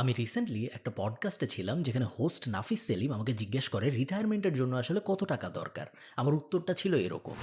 আমি রিসেন্টলি একটা পডকাস্টে ছিলাম যেখানে হোস্ট নাফিস সেলিম আমাকে জিজ্ঞেস করে রিটায়ারমেন্টের জন্য আসলে কত টাকা দরকার? আমার উত্তরটা ছিল এরকম।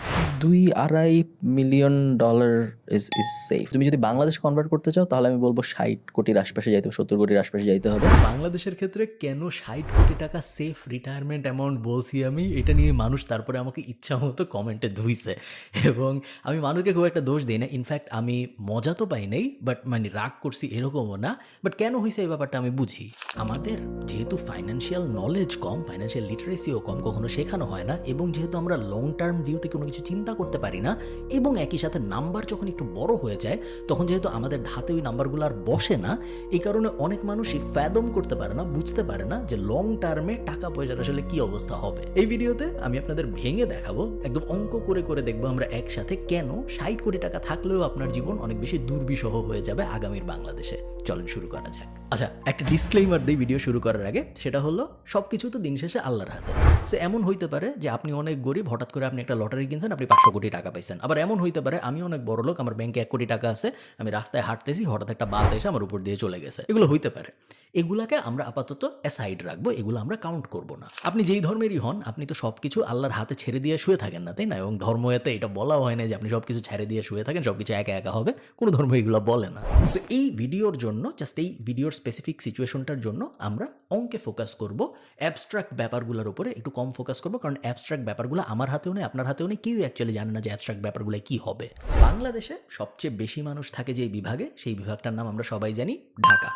দুই আড়াই million dollar is is safe তুমি যদি বাংলাদেশ কনভার্ট করতে চাও তাহলে আমি বলব ষাট কোটির আশপাশে যাইতে হবে সত্তর কোটির আশপাশে যাইতে হবে। বাংলাদেশের ক্ষেত্রে কেন ষাট কোটি টাকা সেফ রিটায়ারমেন্ট অ্যামাউন্ট বলছি আমি? এটা নিয়ে মানুষ তারপরে আমাকে ইচ্ছা মতো কমেন্টে ধুইছে। এবং আমি মানুষকে খুব একটা দোষ দিই না। ইনফ্যাক্ট আমি মজা তো পাই নাই বাট মানে রাগ করছি এরকমও না। বাট কেন হয়েছে এই ব্যাপারটা আমি বুঝি। আমাদের যেহেতু ফাইন্যান্সিয়াল নলেজ কম ফাইন্যান্সিয়াল লিটারেসিও কম কখনো শেখানো হয় না এবং যেহেতু আমরা লং টার্ম ভিউতে কোনো কিছু চিন্তা করতে পারি না এবং একই সাথে নাম্বার যখন একটু বড় হয়ে যায়, তখন যেহেতু আমাদের ধাতে ওই নাম্বারগুলো আর বসে না, এই কারণে অনেক মানুষই ফ্যাদম করতে পারে না, বুঝতে পারে না যে লং টার্মে টাকা পয়সার আসলে কি অবস্থা হবে। এই ভিডিওতে আমি আপনাদের ভেঙে দেখাবো, একদম অঙ্ক করে করে দেখব আমরা একসাথে কেন ষাট কোটি টাকা থাকলেও আপনার জীবন অনেক বেশি দুর্বিষহ হয়ে যাবে আগামীর বাংলাদেশে। চলেন শুরু করা যাক। আচ্ছা একটা ডিসক্লেইমার দিই ভিডিও শুরু করার আগে, সেটা হলো সব কিছু তো দিন শেষে আল্লাহর হাতে। সো এমন হইতে পারে যে আপনি অনেক গরিব, হঠাৎ করে আপনি একটা লটারি কিনছেন, আপনি পাঁচশো কোটি টাকা পাইছেন। আবার এমন হইতে পারে আমি অনেক বড় লোক, আমার ব্যাংকে এক কোটি টাকা আছে, আমি রাস্তায় হাঁটতেছি, হঠাৎ একটা বাস এসে আমার উপর দিয়ে চলে গেছে। এগুলো হইতে পারে। এগুলাকে আমরা আপাতত অ্যাসাইড রাখব, এগুলো আমরা কাউন্ট করব না। আপনি যেই ধর্মেরই হন, আপনি তো সব কিছু আল্লাহর হাতে ছেড়ে দিয়ে শুয়ে থাকেন না, তাই না? এবং ধর্ম এতে এটা বলা হয় না যে আপনি সব কিছু ছেড়ে দিয়ে শুয়ে থাকেন সব কিছু একা একা হবে। কোনো ধর্ম এগুলো বলে না। সো এই ভিডিওর জন্য জাস্ট এই ভিডিওর স্পেসিফিক সিচুয়েশনটার জন্য আমরা অঙ্কে ফোকাস করব। অ্যাবস্ট্রাক্ট ব্যাপারগুলোর উপরে একটু কম ফোকাস করব, কারণ অ্যাবস্ট্রাক্ট ব্যাপারগুলো আমার হাতেও নেই, আপনার হাতেও নেই কেউ অ্যাকচুয়ালি জানে না যে অ্যাবস্ট্রাক্ট ব্যাপারগুলো কি হবে। বাংলাদেশে সবচেয়ে বেশি মানুষ থাকে যে বিভাগে, সেই বিভাগটার নাম আমরা সবাই জানি ঢাকা।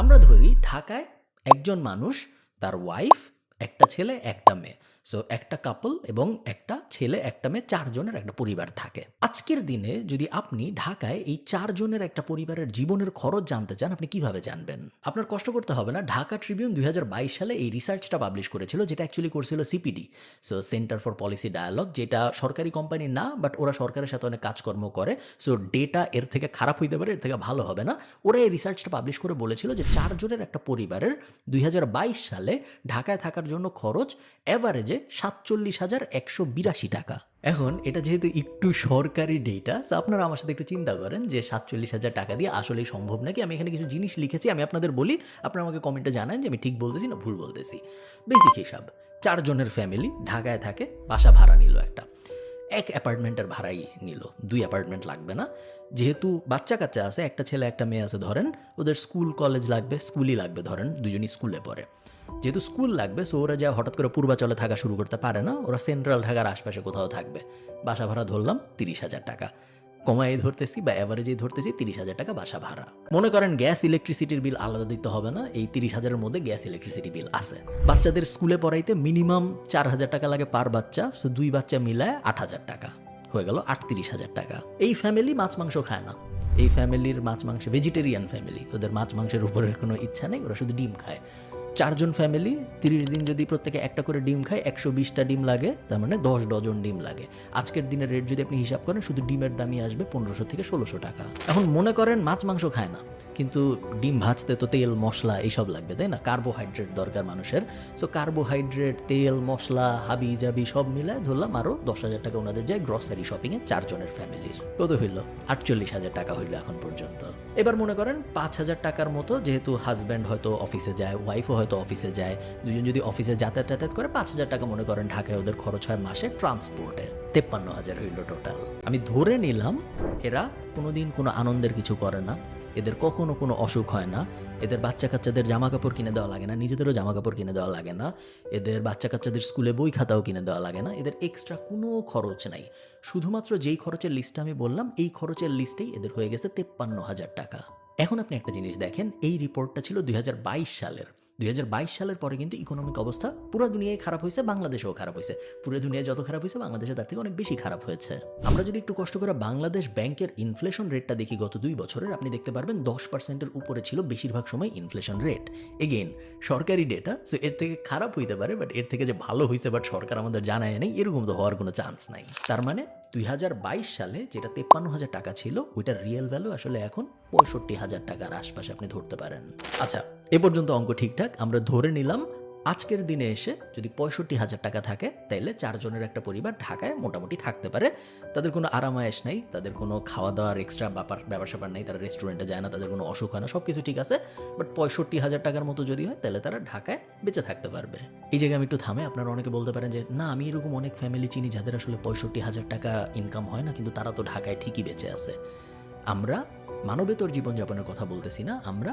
আমরা ধরি ঢাকায় একজন মানুষ, তার ওয়াইফ একটা ছেলে, একটা মেয়ে। সো একটা কাপল এবং একটা ছেলে, একটা মেয়ে, চারজনের একটা পরিবার থাকে। আজকের দিনে যদি আপনি ঢাকায় এই চারজনের একটা পরিবারের জীবনের খরচ জানতে চান, আপনি কীভাবে জানবেন? আপনার কষ্ট করতে হবে না। ঢাকা ট্রিবিউন দুই হাজার বাইশ সালে এই রিসার্চটা পাবলিশ করেছিল, যেটা অ্যাকচুয়ালি করছিল CPD so centre for policy dialogue যেটা সরকারি কোম্পানি না বাট ওরা সরকারের সাথে অনেক কাজকর্ম করে। সো ডেটা এর থেকে খারাপ হইতে পারে, এর থেকে ভালো হবে না। ওরা এই রিসার্চটা পাবলিশ করে বলেছিল যে, চারজনের একটা পরিবারের দুই হাজার বাইশ সালে ঢাকায় থাকার জন্য খরচ অ্যাভারেজে সাতচল্লিশ হাজার একশো বিরাশি টাকা। এখন এটা যেহেতু একটু সরকারি ডেটা সো আপনারা আমার সাথে একটু চিন্তা করেন যে সাতচল্লিশ হাজার টাকা দিয়ে আসলেই সম্ভব নাকি? আমি এখানে কিছু জিনিস লিখেছি, আমি আপনাদের বলি, আপনারা আমাকে কমেন্টে জানান যে আমি ঠিক বলতেছি না ভুল বলতেছি। বেসিক হিসাব, চারজনের ফ্যামিলি ঢাকায় থাকে, বাসা ভাড়া নিল একটা। এক অ্যাপার্টমেন্টের ভাড়াই নিল, দুই অ্যাপার্টমেন্ট লাগবে না। যেহেতু বাচ্চা কাচ্চা আছে, একটা ছেলে, একটা মেয়ে আছে, ধরেন, ওদের স্কুল কলেজ লাগবে স্কুলই লাগবে, ধরেন, দুজনই স্কুলে পড়ে। যেহেতু স্কুল লাগবে সো ওরা যা হঠাৎ করে পূর্বাচলে থাকা শুরু করতে পারে না, ওরা সেন্ট্রাল ঢাকার আশপাশে কোথাও থাকবে। বাসা ভাড়া ধরলাম তিরিশ হাজার টাকা। কমাই ধরতেছি বা অ্যাভারেজেই ধরতেছি তিরিশ হাজার টাকা বাসা ভাড়া। মনে করেন গ্যাস ইলেকট্রিসিটির বিল আলাদা দিতে হবে না, এই তিরিশ হাজারের মধ্যে গ্যাস ইলেকট্রিসিটি বিল আছে। বাচ্চাদের স্কুলে পড়াইতে মিনিমাম চার হাজার টাকা লাগে পার বাচ্চা সো দুই বাচ্চা মিলায় আট হাজার টাকা। হয়ে গেল আটত্রিশ হাজার টাকা। এই ফ্যামিলি মাছ মাংস খায় না। এই ফ্যামিলির মাছ মাংস ভেজিটেরিয়ান ফ্যামিলি ওদের মাছ মাংসের উপরের কোনো ইচ্ছা নেই, ওরা শুধু ডিম খায়। চারজন ফ্যামিলি তিরিশ দিন যদি প্রত্যেকে একটা করে ডিম খায়, একশো বিশটা ডিম লাগে, তার মানে দশ ডজন ডিম লাগে। আজকের দিনের রেট যদি আপনি হিসাব করেন, শুধু ডিমের দামই আসবে পনেরোশো থেকে ষোলোশো টাকা। এখন মনে করেন মাছ, মাংস খায় না, কিন্তু ডিম ভাজতে তো তেল, মশলা এইসব লাগবে, তাই না? কার্বোহাইড্রেট দরকার মানুষের। সো কার্বোহাইড্রেট তেল, মশলা হাবি জাবি সব মিলায় ধরলাম আরও দশ হাজার টাকা ওনাদের যায় গ্রসারি শপিংয়ে চারজনের ফ্যামিলির কত হইল? আটচল্লিশ হাজার টাকা হইল এখন পর্যন্ত। এবার মনে করেন পাঁচ হাজার টাকার মতো, যেহেতু হাজব্যান্ড হয়তো অফিসে যায় ওয়াইফও হয়তো অফিসে যায়। দুজন যদি অফিসে যাতায়াত যাতায়াত করে, পাঁচ হাজার টাকা মনে করেন ঢাকায় ওদের খরচ হয় মাসে ট্রান্সপোর্টে তেপ্পান্ন হাজার হইল টোটাল আমি ধরে নিলাম, এরা কোনোদিন কোনো আনন্দের কিছু করে না। এদের কখনো কোনো অসুখ হয় না। এদের বাচ্চা কাচ্চাদের জামা কাপড় কিনে দেওয়া লাগে না, নিজেদেরও জামা কাপড় কিনে দেওয়া লাগে না। এদের বাচ্চা কাচ্চাদের স্কুলে বই খাতাও কিনে দেওয়া লাগে না। এদের এক্সট্রা কোনো খরচ নাই। শুধুমাত্র যেই খরচের লিস্টটা আমি বললাম, এই খরচের লিস্টেই এদের হয়ে গেছে তেপ্পান্ন হাজার টাকা। এখন আপনি একটা জিনিস দেখেন, এই রিপোর্টটা ছিল দুই হাজার বাইশ সালের। দুই হাজার বাইশ সালের পরে কিন্তু ইকোনমিক অবস্থা পুরো দুনিয়ায় খারাপ হয়েছে, বাংলাদেশেও খারাপ হয়েছে। পুরো দুনিয়ায় যত খারাপ হয়েছে বাংলাদেশে তার থেকে অনেক বেশি খারাপ হয়েছে। আমরা যদি একটু কষ্ট করে বাংলাদেশ ব্যাংকের ইনফ্লেশন রেটটা দেখি, গত দুই বছরের, আপনি দেখতে পারবেন দশ পার্সেন্টের উপরে ছিল বেশিরভাগ সময় ইনফ্লেশন রেট এগেইন সরকারি ডেটা সো এর থেকে খারাপ হইতে পারে বাট এর থেকে যে ভালো হয়েছে বাট সরকার আমাদের জানায় নেই, এরকম তো হওয়ার কোনো চান্স নাই। তার মানে দুই হাজার বাইশ সালে যেটা তেপ্পান্ন হাজার টাকা ছিল, ওইটার রিয়েল ভ্যালু আসলে এখন পঁয়ষট্টি হাজার টাকার আশপাশে আপনি ধরতে পারেন। আচ্ছা এ পর্যন্ত অঙ্ক ঠিকঠাক, আমরা ধরে নিলাম আজকের দিনে এসে যদি পঁয়ষট্টি হাজার টাকা থাকে, তাইলে চারজনের একটা পরিবার ঢাকায় মোটামুটি থাকতে পারে। তাদের কোনো আরামায়েশ নাই, তাদের কোনো খাওয়া দাওয়ার এক্সট্রা ব্যাপার ব্যাপার স্যাপার নেই, তারা রেস্টুরেন্টে যায় না, তাদের কোনো অসুখ হয় না সব কিছু ঠিক আছে। বাট পঁয়ষট্টি হাজার টাকার মতো যদি হয় তাহলে তারা ঢাকায় বেঁচে থাকতে পারবে। এই জায়গায় আমি একটু থামে, আপনারা অনেকে বলতে পারেন যে, না, আমি এরকম অনেক ফ্যামিলি চিনি যাদের আসলে পঁয়ষট্টি হাজার টাকা ইনকাম হয় না, কিন্তু তারা তো ঢাকায় ঠিকই বেঁচে আছে। আমরা মানবেতর জীবনযাপনের কথা বলতেছি না, আমরা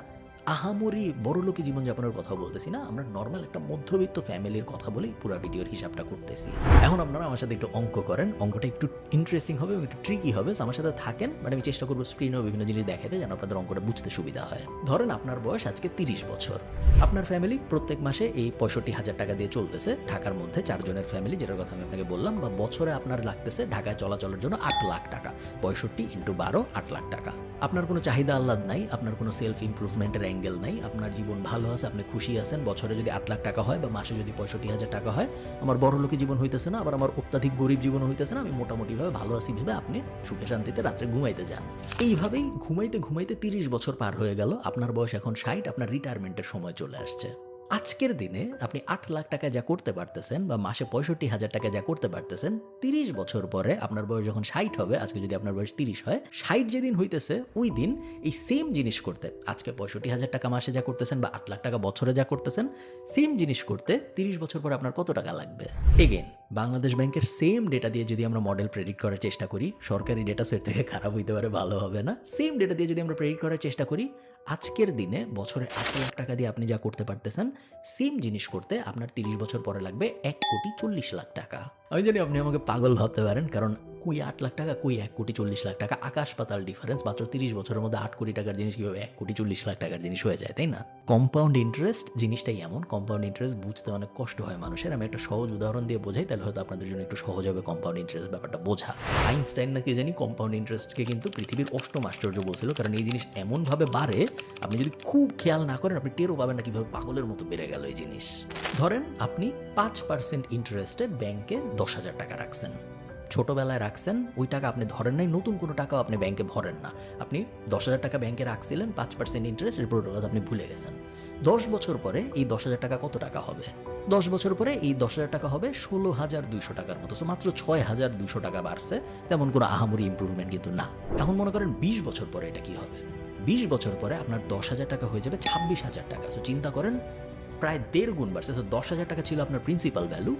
আহামরি বড়লোকি জীবনযাপনের কথা বলতেছি না, আমরা নর্মাল একটা মধ্যবিত্ত ফ্যামিলির কথা বলেই পুরো ভিডিওর হিসাবটা করতেছি। এখন আপনারা আমার সাথে একটু অঙ্ক করেন, অঙ্কটা একটু ইন্টারেস্টিং হবে এবং একটু ট্রিকি হবে। আমার সাথে থাকেন মানে আমি চেষ্টা করব স্ক্রিনেও বিভিন্ন জিনিস দেখাতে যেন আপনাদের অঙ্কটা বুঝতে সুবিধা হয়। ধরেন আপনার বয়স আজকে তিরিশ বছর। আপনার ফ্যামিলি প্রত্যেক মাসে এই পঁয়ষট্টি হাজার টাকা দিয়ে চলতেছে। ঢাকার মধ্যে চারজনের ফ্যামিলি যেটার কথা আমি আপনাকে বললাম, বা বছরে আপনার লাগতেছে ঢাকায় চলাচলের জন্য আট লাখ টাকা। পঁয়ষট্টি ইন্টু বারো, আট লাখ টাকা। আপনার কোনো চাহিদা আহ্লাদ নাই, আপনার কোনো সেলফ ইমপ্রুভমেন্টের অ্যাঙ্গেল নাই, আপনার জীবন ভালো আছে, আপনি খুশি আছেন, বছরে যদি আট লাখ টাকা হয় বা মাসে যদি পঁয়ষট্টি হাজার টাকা হয়, আমার বড় লোকে জীবন হইতেছে না, আবার আমার অত্যাধিক গরিব জীবন হইতেছে না, আমি মোটামুটিভাবে ভালো আছি ভেবে আপনি সুখে শান্তিতে রাত্রে ঘুমাইতে যান। এইভাবেই ঘুমাইতে ঘুমাইতে তিরিশ বছর পার হয়ে গেল, আপনার বয়স এখন ষাট, আপনার রিটায়ারমেন্টের সময় চলে আসছে। আজকের দিনে আপনি আট লাখ টাকা যা করতে পারতেছেন বা মাসে পঁয়ষট্টি হাজার টাকা যা করতে পারতেছেন, তিরিশ বছর পরে আপনার বয়স যখন ষাট হবে, আজকে যদি আপনার বয়স তিরিশ হয়, ষাট যেদিন হইতেছে, ওই দিন এই সেম জিনিস করতে, আজকে পঁয়ষট্টি হাজার টাকা মাসে যা করতেছেন বা আট লাখ টাকা বছরে যা করতেছেন সেম জিনিস করতে তিরিশ বছর পরে আপনার কত টাকা লাগবে? এগেন বাংলাদেশ ব্যাংকের সেম ডেটা দিয়ে যদি আমরা মডেল প্রেডিক্ট করার চেষ্টা করি, সরকারি ডেটা সেট থেকে খারাপ হইতে পারে, ভালো হবে না। সেম ডেটা দিয়ে যদি আমরা প্রেডিক্ট করার চেষ্টা করি, আজকের দিনে বছরে আট লাখ টাকা দিয়ে আপনি যা করতে পারতেছেন সেম জিনিস করতে আপনার তিরিশ বছর পরে লাগবে এক কোটি চল্লিশ লাখ টাকা। আমি জানি আপনি আমাকে পাগল ভাবতে পারেন, কারণ কুই আট লাখ টাকা, কুই এক কোটি চল্লিশ লাখ টাকা, আকাশ পাতাল ডিফারেন্স মাত্র তিরিশ বছরের মধ্যে আট কোটি টাকার জিনিস কীভাবে এক কোটি চল্লিশ লাখ টাকার জিনিস হয়ে যায়, তাই না? কম্পাউন্ড ইন্টারেস্ট জিনিসটাই এমন কম্পাউন্ড ইন্টারেস্ট বুঝতে অনেক কষ্ট হয় মানুষের। আমি একটা সহজ উদাহরণ দিয়ে বোঝাই, তাহলে হয়তো আপনাদের জন্য একটু সহজ হবে কম্পাউন্ড ইন্টারেস্ট ব্যাপারটা বোঝা। আইনস্টাইন নাকি জানি কম্পাউন্ড ইন্টারেস্টকে কিন্তু পৃথিবীর অষ্টম আশ্চর্য বলছিল, কারণ এই জিনিস এমনভাবে বাড়ে, আপনি যদি খুব খেয়াল না করেন, আপনি টেরও পাবেন না কীভাবে পাগলের মতো বেড়ে গেল এই জিনিস। ধরেন আপনি পাঁচ পার্সেন্ট ইন্টারেস্টে ব্যাংকে দশ হাজার টাকা রাখছেন। ছোটবেলায় রাখছেন, ওই টাকা আপনি ধরেন নাই, নতুন কোনো টাকাও আপনি ব্যাংকে ভরেন না। আপনি দশ হাজার টাকা ব্যাংকে রাখছিলেন, পাঁচ পার্সেন্ট ইন্টারেস্ট এরপর আপনি ভুলে গেছেন। দশ বছর পরে এই দশ হাজার টাকা কত টাকা হবে? দশ বছর পরে এই দশ হাজার টাকা হবে ষোলো হাজার দুইশো টাকার মতো। সো মাত্র ছয় হাজার দুইশো টাকা বাড়ছে। তেমন কোনো আহামরি ইম্প্রুভমেন্ট কিন্তু না। এখন মনে করেন বিশ বছর পরে এটা কি হবে? বিশ বছর পরে আপনার দশ হাজার টাকা হয়ে যাবে ছাব্বিশ হাজার টাকা। সো চিন্তা করেন, প্রায় দেড় গুণ বাড়ছে। তো দশ হাজার টাকা ছিল আপনার প্রিন্সিপাল ভ্যালু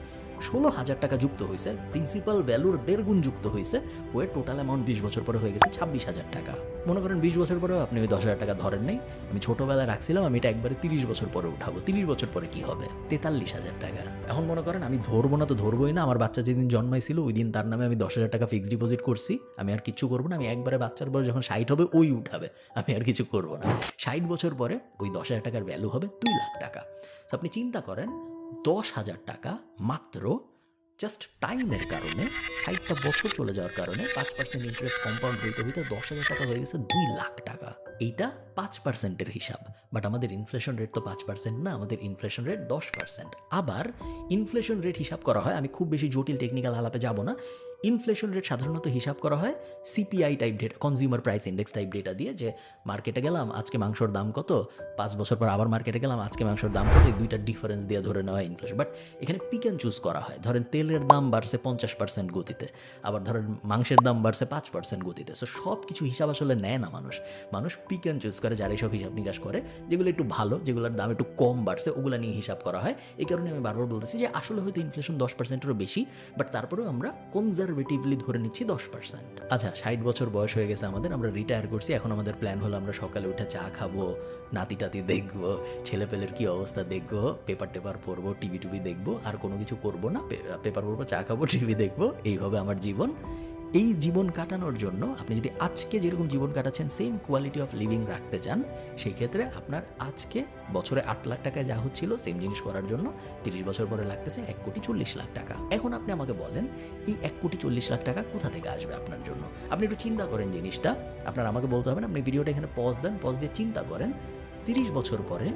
ষোলো হাজার টাকা যুক্ত হয়েছে প্রিন্সিপাল ভ্যালুর দেড় গুণ যুক্ত হয়েছে ওয়ে টোটাল অ্যামাউন্ট বিশ বছর পরে হয়ে গেছে ছাব্বিশ হাজার টাকা। মনে করেন বিশ বছর পরেও আপনি ওই দশ হাজার টাকা ধরেন নাই, আমি ছোটোবেলায় রাখছিলাম, আমি এটা একবারে তিরিশ বছর পরে উঠাবো, তিরিশ বছর পরে কি হবে? তেতাল্লিশ হাজার টাকা। এখন মনে করেন আমি ধরবো না তো ধরবোই না, আমার বাচ্চা যেদিন জন্মাইছিল, ওই দিন তার নামে আমি দশ হাজার টাকা ফিক্সড ডিপোজিট করছি, আমি আর কিছু করব না, আমি একবারে বাচ্চার বয়স যখন ষাট হবে, ওই উঠাবে, আমি আর কিছু করব না। ষাট বছর পরে ওই দশ হাজার টাকার ভ্যালু হবে দুই লাখ টাকা। আপনি চিন্তা করেন দশ হাজার টাকা মাত্র। জাস্ট টাইমের কারণে, ষাটটা বছর চলে যাওয়ার কারণে পাঁচ পার্সেন্ট ইন্টারেস্ট কম্পাউন্ড হইতে হইতে দশ হাজার টাকা হয়ে গেছে দুই লাখ টাকা। এইটা পাঁচ পার্সেন্টের হিসাব। বাট আমাদের ইনফ্লেশন রেট তো পাঁচ পার্সেন্ট না, আমাদের ইনফ্লেশন রেট দশ পার্সেন্ট আবার ইনফ্লেশন রেট হিসাব করা হয়, আমি খুব বেশি জটিল টেকনিক্যাল আলাপে যাব না। ইনফ্লেশন রেট সাধারণত হিসাব করা হয় CPI type data consumer price index type data দিয়ে যে মার্কেটে গেলাম, আজকে মাংসর দাম কত? পাঁচ বছর পর আবার মার্কেটে গেলাম, আজকে মাংসর দাম কত? এই দুইটা ডিফারেন্স দিয়ে ধরে নেওয়া হয় ইনফ্লেশন বাট এখানে পিক অ্যান্ড চুজ করা হয়। ধরেন তেলের দাম বাড়ছে পঞ্চাশ পার্সেন্ট গতিতে, আবার ধরেন মাংসের দাম বাড়ছে পাঁচ পার্সেন্ট গতিতে। সো সব কিছু হিসাব আসলে নেয় না মানুষ। মানুষ পিক অ্যান্ড চুজ করে, যারা এইসব হিসাব নিকাশ করে, যেগুলো একটু ভালো, যেগুলোর দাম একটু কম বাড়ছে, ওগুলো নিয়ে হিসাব করা হয়। এই কারণে আমি বারবার বলতেছি যে আসলে হয়তো ইনফ্লেশন দশ পার্সেন্টেরও বেশি বাট তারপরেও আমরা কনজারভেটিভলি ধরে নিচ্ছি দশ পার্সেন্ট আচ্ছা ষাট বছর বয়স হয়ে গেছে আমাদের, আমরা রিটায়ার করছি, এখন আমাদের প্ল্যান হলো আমরা সকালে উঠে চা খাব নাতি টাতি দেখব, ছেলেপেলের কি অবস্থা দেখব পেপার টেপার পড়ব টিভি টিভি দেখব, আর কোনো কিছু করব না পেপার পড়ব, চা খাব টিভি দেখব, এইভাবে আমার জীবন। এই জীবন কাটানোর জন্য আপনি যদি আজকে যেরকম জীবন কাটাচ্ছেন সেম কোয়ালিটি অফ লিভিং রাখতে চান, সেই ক্ষেত্রে আপনার আজকে বছরে আট লাখ টাকায় যা হচ্ছিল সেম জিনিস করার জন্য তিরিশ বছর পরে লাগতেছে এক কোটি চল্লিশ লাখ টাকা। এখন আপনি আমাকে বলেন, এই এক কোটি চল্লিশ লাখ টাকা কোথা থেকে আসবে আপনার জন্য? আপনি একটু চিন্তা করেন জিনিসটা। আপনার আমাকে বলতে হবে না, আপনি ভিডিওটা এখানে পজ দেন পজ দিয়ে চিন্তা করেন, তিরিশ বছর পরে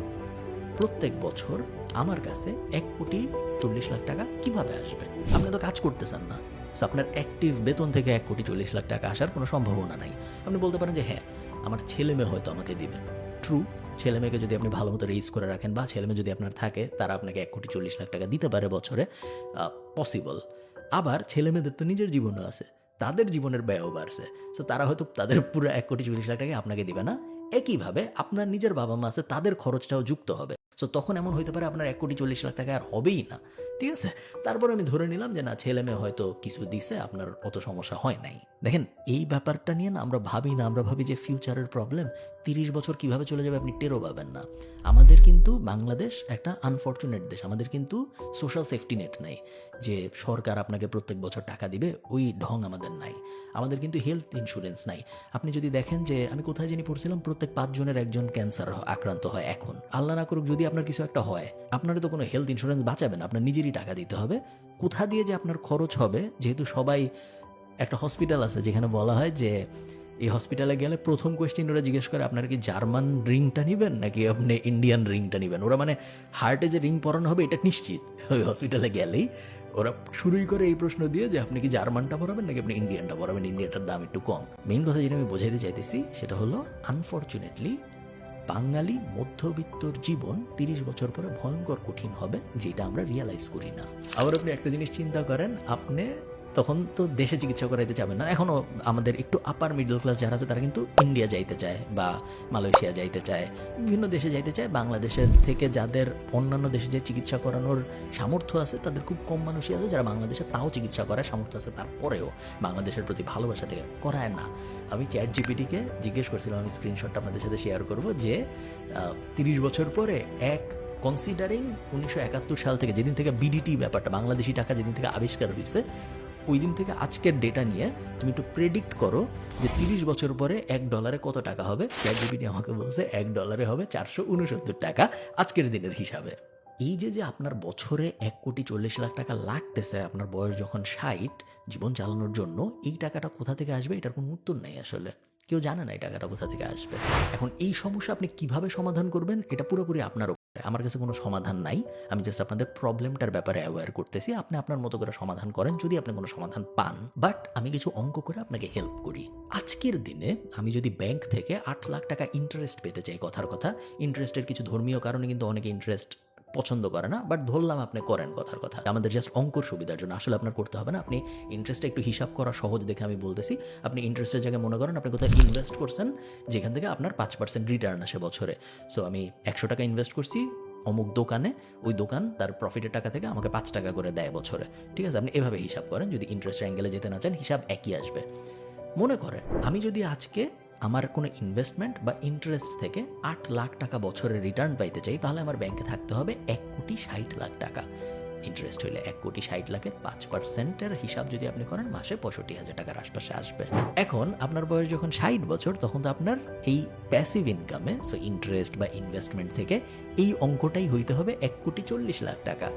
প্রত্যেক বছর আমার কাছে এক কোটি চল্লিশ লাখ টাকা কীভাবে আসবে? আপনি তো কাজ করতেছেন না। So, আপনার অ্যাক্টিভ বেতন থেকে এক কোটি চল্লিশ লাখ টাকা আসার কোনো সম্ভাবনা নাই। আপনি বলতে পারেন যে হ্যাঁ আমার ছেলে মেয়ে হয়তো আমাকে দিবে। ট্রু ছেলে মেয়েকে যদি আপনি ভালো মতো রেজ করে রাখেন বা ছেলে মেয়ে যদি আপনার থাকে তারা আপনাকে এক কোটি চল্লিশ লাখ টাকা দিতে পারে বছরে পসিবল আবার ছেলে মেয়েদের তো নিজের জীবনও আছে তাদের জীবনের ব্যয়ও বাড়ছে। সো তারা হয়তো তাদের পুরো এক কোটি চল্লিশ লাখ টাকা আপনাকে দিবে না। একইভাবে আপনার নিজের বাবা মা আছে তাদের খরচটাও যুক্ত হবে। সো তখন এমন হইতে পারে আপনার এক কোটি চল্লিশ লাখ টাকা আর হবেই না। ঠিক আছে? তারপর আমি ধরে নিলাম যে, না, ছেলে মেয়ে হয়তো কিছু দিছে, আপনার অত সমস্যা হয় নাই। দেখেন, এই ব্যাপারটা নিয়ে না আমরা ভাবি না, আমরা ভাবি যে ফিউচারের প্রবলেম তিরিশ বছর কীভাবে চলে যাবে আপনি টেরও পাবেন না। আমাদের কিন্তু বাংলাদেশ একটা আনফর্চুনেট দেশ, আমাদের কিন্তু সোশ্যাল সেফটি নেট নাই। যে, সরকার আপনাকে প্রত্যেক বছর টাকা দিবে, ওই ঢং আমাদের নাই। আমাদের কিন্তু হেলথ ইন্স্যুরেন্স নাই। আপনি যদি দেখেন যে, আমি কোথায় জানি পড়ছিলাম, প্রত্যেক পাঁচজনের একজন ক্যান্সার আক্রান্ত হয় এখন। আল্লাহ না করুক, যদি আপনার কিছু একটা হয়, আপনার তো কোনো হেলথ ইন্স্যুরেন্স বাঁচাবে না, আপনার নিজেরই টাকা দিতে হবে। কোথা দিয়ে যে আপনার খরচ হবে, যেহেতু সবাই একটা হসপিটাল আছে, যেখানে বলা হয় যে, এই হসপিটালে গেলে প্রথম কোয়েশ্চেন ওরা জিজ্ঞেস করে, আপনার কি জার্মান রিংটা নেবেন, নাকি আপনি ইন্ডিয়ান রিংটা নেবেন? ওরা মানে হার্টে যে রিং পরানো হবে, এটা নিশ্চিত। ওই হসপিটালে গেলেই ওরা শুরুই করে এই প্রশ্ন দিয়ে যে, আপনি কি জার্মানটা পড়াবেন নাকি আপনি ইন্ডিয়ানটা পড়াবেন ইন্ডিয়াটার দাম একটু কম। মেইন কথা যেটা আমি বোঝাইতে চাইতেছি, সেটা হলো আনফর্চুনেটলি বাঙালি মধ্যবিত্তর জীবন তিরিশ বছর পরে ভয়ঙ্কর কঠিন হবে, যেটা আমরা রিয়ালাইজ করি না। আবার আপনি একটা জিনিস চিন্তা করেন, আপনি তখন তো দেশে চিকিৎসা করাইতে যাবে না। এখনও আমাদের একটু আপার মিডল ক্লাস যারা আছে, তারা কিন্তু ইন্ডিয়া যাইতে চায় বা মালয়েশিয়া যাইতে চায়, বিভিন্ন দেশে যাইতে চায়। বাংলাদেশের থেকে যাদের অন্যান্য দেশে যে চিকিৎসা করানোর সামর্থ্য আছে, তাদের খুব কম মানুষই আছে যারা বাংলাদেশে তাও চিকিৎসা করার সামর্থ্য আছে। তারপরেও বাংলাদেশের প্রতি ভালোবাসা থেকে করায় না। আমি চ্যাট জিপিটিকে জিজ্ঞেস করছিলাম, আমি স্ক্রিনশটটা আপনাদের সাথে শেয়ার করব যে তিরিশ বছর পরে এক কনসিডারিং উনিশশো একাত্তর সাল থেকে, যেদিন থেকে বিডিটি ব্যাপারটা, বাংলাদেশি টাকা যেদিন থেকে আবিষ্কার হয়েছে ওই দিন থেকে আজকের ডেটা নিয়ে তুমি একটু প্রেডিক্ট করো যে তিরিশ বছর পরে এক ডলারে কত টাকা হবে? চ্যাট আমাকে বলছে এক ডলারে হবে চারশো উনসত্তর টাকা আজকের দিনের হিসাবে। এই যে যে আপনার বছরে এক কোটি চল্লিশ লাখ টাকা লাগতেছে, আপনার বয়স যখন ষাট, জীবন চালানোর জন্য, এই টাকাটা কোথা থেকে আসবে? এটার কোনো উত্তর নেই আসলে। কেউ জানে না এই টাকাটা কোথা থেকে আসবে। এখন এই সমস্যা আপনি কীভাবে সমাধান করবেন? এটা পুরোপুরি আপনার আমার কাছে কোনো সমাধান নাই। আমি জাস্ট আপনাদের প্রবলেমটার ব্যাপারে অ্যাওয়্যার করতেছি। আপনি আপনার মতো করে সমাধান করেন যদি আপনি কোনো সমাধান পান। বাট আমি কিছু অঙ্ক করে আপনাকে হেল্প করি। আজকের দিনে আমি যদি ব্যাংক থেকে আট লাখ টাকা ইন্টারেস্ট পেতে চাই কথার কথা ইন্টারেস্টের কিছু ধর্মীয় কারণে কিন্তু অনেকে ইন্টারেস্ট পছন্দ করে না বাট ধরলাম আপনি করেন কথার কথা। আমাদের জাস্ট অঙ্কর সুবিধার জন্য, আসলে আপনার করতে হবে না, আপনি ইন্টারেস্টটা একটু হিসাব করা সহজ দেখে আমি বলতেছি। আপনি ইন্টারেস্টের জায়গায় মনে করেন আপনি কোথায় ইনভেস্ট করছেন, যেখান থেকে আপনার পাঁচ পার্সেন্ট রিটার্ন আসে বছরে। সো আমি একশো টাকা ইনভেস্ট করছি অমুক দোকানে, ওই দোকান তার প্রফিটের টাকা থেকে আমাকে পাঁচ টাকা করে দেয় বছরে। ঠিক আছে? আপনি এভাবে হিসাব করেন, যদি ইন্টারেস্ট অ্যাঙ্গেলে যেতে না চান, হিসাব একই আসবে। মনে করেন, আমি যদি আজকে আমার কোনো ইনভেস্টমেন্ট বা ইন্টারেস্ট থেকে আট লাখ টাকা বছরের রিটার্ন পাইতে চাই, তাহলে আমার ব্যাংকে থাকতে হবে এক কোটি ষাট লাখ টাকা। ইন্টারেস্ট হইলে এক কোটি ষাট লাখের পাঁচ পার্সেন্টের হিসাব যদি আপনি করেন, মাসে পঁয়ষট্টি হাজার টাকার আশপাশে আসবে। এখন আপনার বয়স যখন ষাট বছর, তখন তো আপনার এই প্যাসিভ ইনকামে সো ইন্টারেস্ট বা ইনভেস্টমেন্ট থেকে এই অঙ্কটাই হইতে হবে এক কোটি চল্লিশ লাখ টাকা।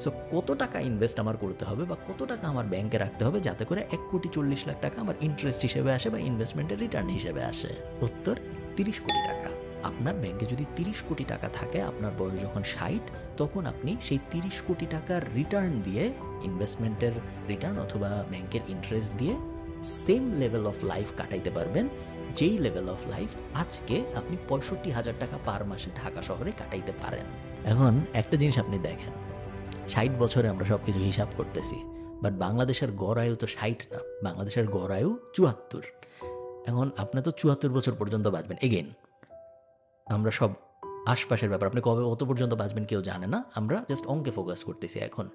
সো কত টাকা ইনভেস্ট আমার করতে হবে বা কত টাকা আমার ব্যাংকে রাখতে হবে যাতে করে এক কোটি চল্লিশ লাখ টাকা আমার ইন্টারেস্ট হিসেবে আসে বা ইনভেস্টমেন্টের রিটার্ন হিসেবে আসে? উত্তর, তিরিশ কোটি টাকা। আপনার ব্যাংকে যদি তিরিশ কোটি টাকা থাকে, আপনার বয়স যখন ষাট, তখন আপনি সেই তিরিশ কোটি টাকার রিটার্ন দিয়ে ইনভেস্টমেন্টের রিটার্ন অথবা ব্যাংকের ইন্টারেস্ট দিয়ে সেম লেভেল অফ লাইফ কাটাইতে পারবেন, যেই লেভেল অফ লাইফ আজকে আপনি পঁয়ষট্টি হাজার টাকা পার মাসে ঢাকা শহরে কাটাইতে পারেন। এখন একটা জিনিস আপনি দেখেন। ষাট বছরে আমরা সব কিছু হিসাব করতেছি বাট বাংলাদেশের গড় আয়ু তো ষাট না, বাংলাদেশের গড় আয়ু চুয়াত্তর। এখন আপনি তো চুয়াত্তর বছর পর্যন্ত বাঁচবেন। এগেন আমরা সব আশপাশের ব্যাপার, আপনি কবে কত পর্যন্ত বাঁচবেন কেউ জানে না, আমরা জাস্ট অঙ্কে ফোকাস করতেছি এখন।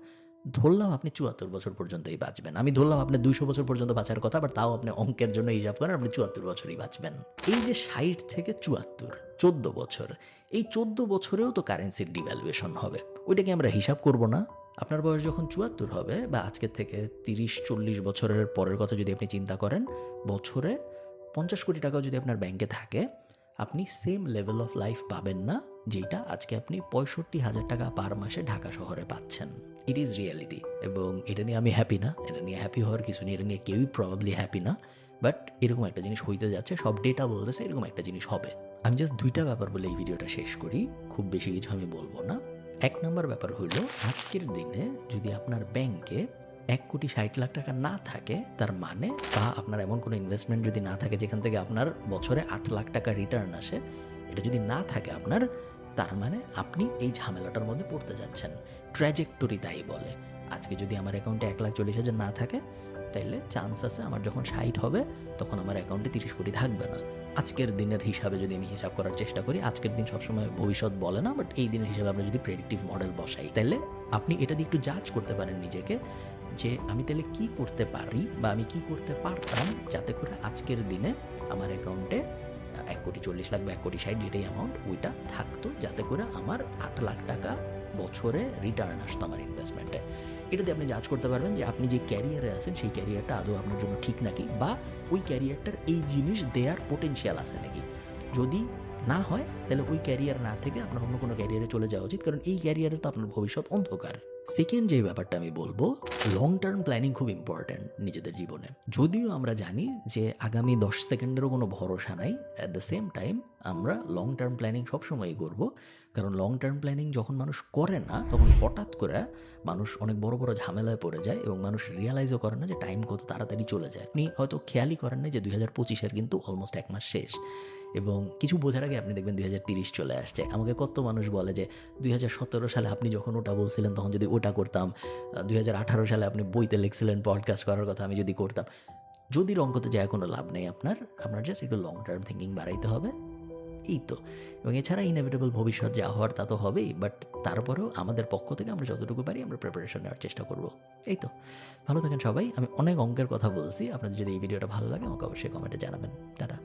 ধরলাম আপনি চুয়াত্তর বছর পর্যন্তই বাঁচবেন। আমি ধরলাম আপনি দুইশো বছর পর্যন্ত বাঁচার কথা বাট তাও আপনি অঙ্কের জন্য হিসাব করেন, আপনি চুয়াত্তর বছরই বাঁচবেন। এই যে ষাট থেকে চুয়াত্তর, চোদ্দ বছর, এই চোদ্দ বছরেও তো কারেন্সির ডিভ্যালুয়েশন হবে। ওইটাকে আমরা হিসাব করব না। আপনার বয়স যখন চুয়াত্তর হবে বা আজকের থেকে তিরিশ, চল্লিশ বছরের পরের কথা যদি আপনি চিন্তা করেন, বছরে পঞ্চাশ কোটি টাকাও যদি আপনার ব্যাংকে থাকে, আপনি সেম লেভেল অফ লাইফ পাবেন না, যেটা আজকে আপনি পঁয়ষট্টি হাজার টাকা পার মাসে ঢাকা শহরে পাচ্ছেন। ইট ইজ রিয়ালিটি এবং এটা নিয়ে আমি হ্যাপি না। এটা নিয়ে হ্যাপি হওয়ার কিছু নেই। এটা নিয়ে কেউই প্রবাবলি হ্যাপি না। বাট এরকম একটা জিনিস হইতে যাচ্ছে। সব ডেটা বলতেছে এরকম একটা জিনিস হবে। আমি জাস্ট দুইটা ব্যাপার বলে এই ভিডিওটা শেষ করি। খুব বেশি কিছু আমি বলব না। এক নম্বর ব্যাপার হইল, আজকের দিনে যদি আপনার ব্যাংকে এক কোটি ষাট লাখ টাকা না থাকে, তার মানে বা আপনার এমন কোনো ইনভেস্টমেন্ট যদি না থাকে যেখান থেকে আপনার বছরে আট লাখ টাকা রিটার্ন আসে, এটা যদি না থাকে আপনার, তার মানে আপনি এই ঝামেলাটার মধ্যে পড়তে যাচ্ছেন। ট্র্যাজেক্টরি তাই বলে। আজকে যদি আমার অ্যাকাউন্টে এক লাখ চল্লিশ হাজার না থাকে, তাইলে চান্স আছে আমার যখন সাইট হবে, তখন আমার অ্যাকাউন্টে তিরিশ কোটি থাকবে না। আজকের দিনের হিসাবে যদি আমি হিসাব করার চেষ্টা করি, আজকের দিন সবসময় ভবিষ্যৎ বলে না বাট এই দিনের হিসাবে আমরা যদি প্রেডিক্টিভ মডেল বসাই, তাহলে আপনি এটা দিয়ে একটু জাজ করতে পারেন নিজেকে যে আমি তাহলে কি করতে পারি বা আমি কি করতে পারতাম যাতে করে আজকের দিনে আমার অ্যাকাউন্টে এক কোটি চল্লিশ লাখ বা এক কোটি ষাট যেটাই অ্যামাউন্ট ওইটা থাকতো যাতে করে আমার আট লাখ টাকা বছরে রিটার্ন আসতো আমার ইনভেস্টমেন্টে এটাতে আপনি জাজ করতে পারবেন যে আপনি যে ক্যারিয়ারে আছেন, সেই ক্যারিয়ারটা আদৌ আপনার জন্য ঠিক নাকি? বা ওই ক্যারিয়ারটার এই জিনিস দেয়ার পোটেনশিয়াল আছে নাকি? যদি না হয়, তাহলে ওই ক্যারিয়ার না থেকে আপনার অন্য কোনো ক্যারিয়ারে চলে যাওয়া উচিত, কারণ এই ক্যারিয়ারে তো আপনার ভবিষ্যৎ অন্ধকার। সেকেন্ড যে ব্যাপারটা আমি বলব লং টার্ম প্ল্যানিং খুব ইম্পর্ট্যান্ট নিজেদের জীবনে। যদিও আমরা জানি যে আগামী দশ সেকেন্ডেরও কোনো ভরসা নাই অ্যাট দ্য সেম টাইম আমরা লং টার্ম প্ল্যানিং সবসময়ই করব, কারণ লং টার্ম প্ল্যানিং যখন মানুষ করে না, তখন হঠাৎ করে মানুষ অনেক বড় বড় ঝামেলায় পড়ে যায় এবং মানুষ রিয়ালাইজও করে না যে টাইম কত তাড়াতাড়ি চলে যায়। আপনি হয়তো খেয়ালই করেন না যে দুই হাজার পঁচিশের কিন্তু অলমোস্ট এক মাস শেষ। এবং কিছু বোঝার আগে আপনি দেখবেন দুই চলে আসছে। আমাকে কত মানুষ বলে যে, দুই হাজার সতেরো সালে আপনি যখন ওটা বলছিলেন, তখন যদি ওটা করতাম দুই হাজার আঠারো সালে আপনি বইতে লিখছিলেন পডকাস্ট করার কথা, আমি যদি করতাম। যদি অঙ্কতে যায়, কোনো লাভ নেই আপনার। আপনার জাস্ট একটু লং টার্ম থিঙ্কিং বাড়াইতে হবে। এই তো। এবং এছাড়া ইনএভিটেবল ভবিষ্যৎ যা হওয়ার তা তো হবেই বাট তারপরেও আমাদের পক্ষ থেকে আমরা যতটুকু পারি, আমরা প্রিপারেশন নেওয়ার চেষ্টা করব। এই তো। ভালো থাকেন সবাই। আমি অনেক অঙ্কের কথা বলছি। আপনাদের যদি এই ভিডিওটা ভালো লাগে, আমাকে অবশ্যই কমেন্টে জানাবেন। টাটা।